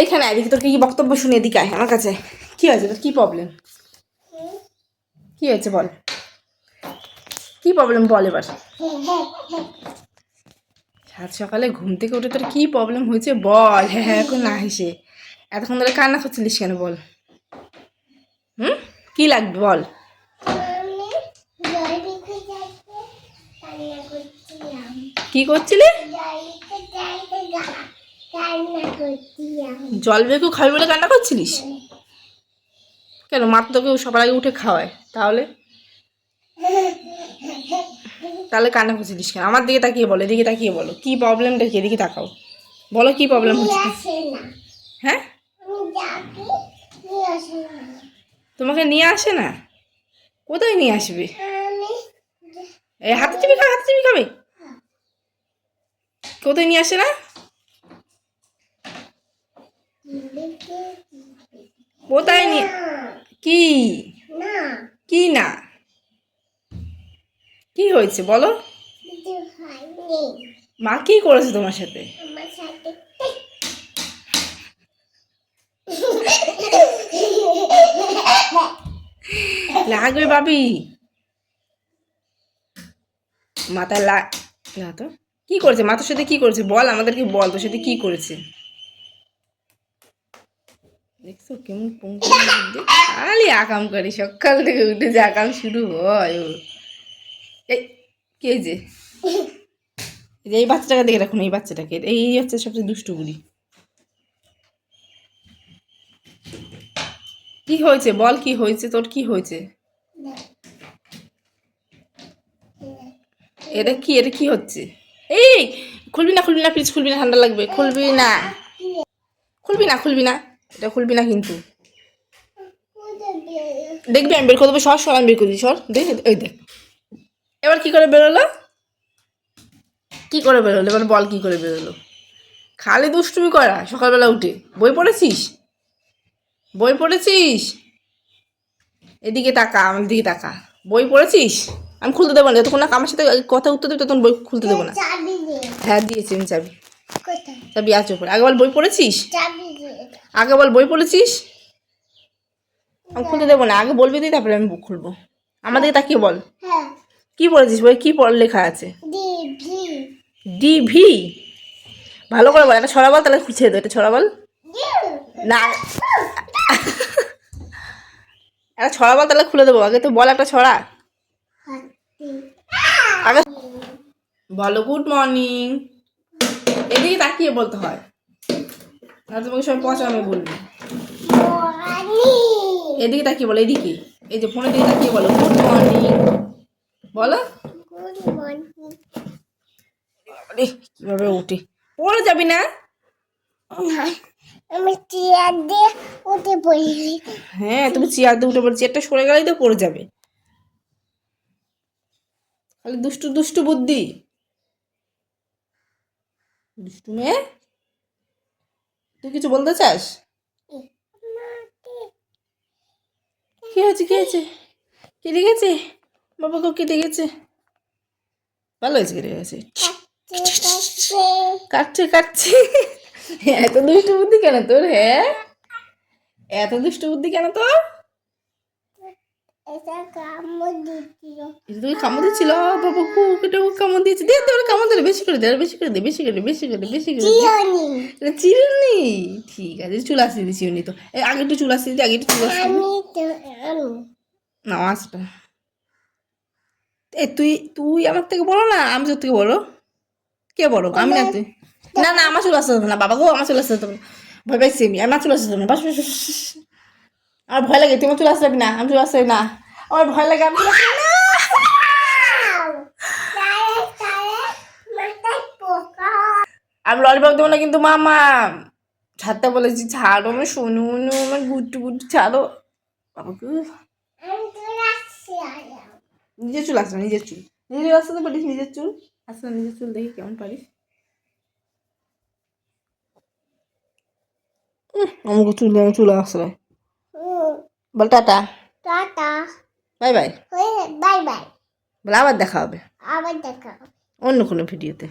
এইখানে এদিকে তোর কি বক্তব্য শুনে এদিকে আয়, আমার কাছে। কি হয়েছে? তোর কি প্রবলেম কি হয়েছে বল? কি প্রবলেম বল এবার? সাত সকালে ঘুম থেকে উঠে তোর কি প্রবলেম হয়েছে বল? হ্যাঁ হ্যাঁ এখন না হেসে। এতক্ষণ ধরে কান্না করছিলিস কেন বল? হুম? কি লাগবে বল? কি করছিলি? জল বেকু খাবি বলে কান্না করছিলিস? কেন, মা তোকে সবার আগে উঠে খাওয়ায়, তাহলে? তাহলে কান্না করছিলিস কেন? আমার দিকে তাকিয়ে বলো, এদিকে তাকিয়ে বলো, কি প্রবলেমটা কি? এদিকে তাকাও। বলো কি প্রবলেম হচ্ছে? হ্যাঁ? তোমাকে নিয়ে আসে না? কোথায় নিয়ে আসবে? এই হাতে চিবি খাবে হাতে চিবি খাবে? কোথায় নিয়ে আসে না? কোথায় নিয়ে কি কি না কি হয়েছে বলো মা কি করেছে তোমার সাথে লাগবে বাবি মাথায় লা না তো কি করেছে মাথার সাথে কি করেছে বল আমাদেরকে বল তোর সাথে কি করেছে? দেখছ কেমন খালি আকাম করি, সকাল থেকে উঠে যে আকাম শুরু হয় ও এই, কে যে? এই বাচ্চাটাকে দেখে রাখুন এই বাচ্চাটাকে। এই হচ্ছে সবচেয়ে দুষ্টু বুড়ি। কি হয়েছে? বল কি হয়েছে? তোর কি হয়েছে? এটা কি? এটা কি হচ্ছে? এই, খুলবি না খুলবি না প্লিজ খুলবি না, ঠান্ডা লাগবে। খুলবি না। খুলবি না খুলবি না। এটা খুলবি না কিন্তু। দেখবি আমি বের করে দেবো। সর সর আমি বের করে দিই সর। দেখ এই দেখ। এবার কি করে বেরোলো? কি করে বেরোলো? এবার বল কি করে বেরোলো? খালি দুষ্টুমি করা সকালবেলা উঠে। বই পড়েছিস? বই পড়েছিস? এদিকে তাকা আমার দিকে তাকা। বই পড়েছিস? আমি খুলতে দেবো না। যতক্ষণ না আমার সাথে কথা উত্তর দেবে ততক্ষণ বই খুলতে দেবো না। হ্যাঁ দিয়েছি আমি চাবি। চাবি আছে উপরে আগে বল বই পড়েছিস? আগে বল বই পড়েছিস? আমি খুলতে দেবো না আগে বলবি তুই তারপরে আমি বুক খুলবো। আমাদেরকে তাকিয়ে বল? কি পড়েছিস বই? কি পড় লেখা আছে? ডিভি। ভালো করে বল একটা ছড়া বল তাহলে খুঁজে দেবো একটা ছড়া বল। না। একটা ছড়া বল তাহলে খুলে দেবো। আগে তো বল একটা ছড়া। আগে বলো গুড মর্নিং এদিকে তাকিয়ে বলতে হয়। না তোমাকে সবাই পচানো বলবি। এদিকে তাকিয়ে বলো এদিকে। এই যে ফোনের দিকে তাকিয়ে বলো গুড মর্নিং। বলো। আরে কীভাবে উঠে? পড়ে যাবি না? আমি চেয়ার দিয়ে উঠে পড়ি হ্যাঁ তুমি চেয়ার দিয়ে উঠে পড়ে চেয়ারটা সরে গেলেই তো পড়ে যাবে। খালি দুষ্টু দুষ্টু বুদ্ধি। দুষ্টু মেয়ে তুই কিছু বলতে চাস? কি হয়েছে কি হয়েছে? কেটে গেছে বাবাকেও কেটে গেছে ভালো হয়েছে কেটে গেছে কাটছে কাটছে। এত দুষ্টু বুদ্ধি কেন তোর হ্যাঁ? এত দুষ্টু বুদ্ধি কেন তোর? এটা কামড় দিচ্ছিল। বাবা কু কেটে কামড় দিয়েছে। দে তোর কামড় দিলে। বেশি করে দে আর বেশি করে দে বেশি করে বেশি করে বেশি করে দে। চিরনি ঠিক আছে চুল আসতে দিদি চিরুনি তো। এই আগে একটু চুল আসতে দিদি আগে একটু চুল তো না আসটা। এ তুই তুই আমার থেকে বড় না? আমি তোর থেকে বলো কে বলো আমি না তুই? না না আমার চুল আসতে না বাবা গো আমার চুল আসতে ভয় পাইছি আমি? আমার চুল আসতে না। বাস। আমার ভয় লাগে আমার চুল আসতে হবে না, আমি চুল আসতে হবে না। আমার ভয় লাগে, আমি চুল আমি ললিপপ দেবো না কিন্তু মামা। ছাড়তে বলেছি, ছাড়ো, আমার শোনো আমার গুট্টু গুট্টু, ছাড়ো। বাবা গো। আমি তো নিজের চুল আসবে নিজের চুল? নিজের আসতে পারিস নিজের চুল? আসলে নিজের চুল দেখি কেমন পারিস। আমাকে চুল, আমার চুল আসলে বল tata. Tata. Bye bye. Bye bye. বলে আবার দেখা হবে। আবার দেখা অন্য কোনো ভিডিওতে।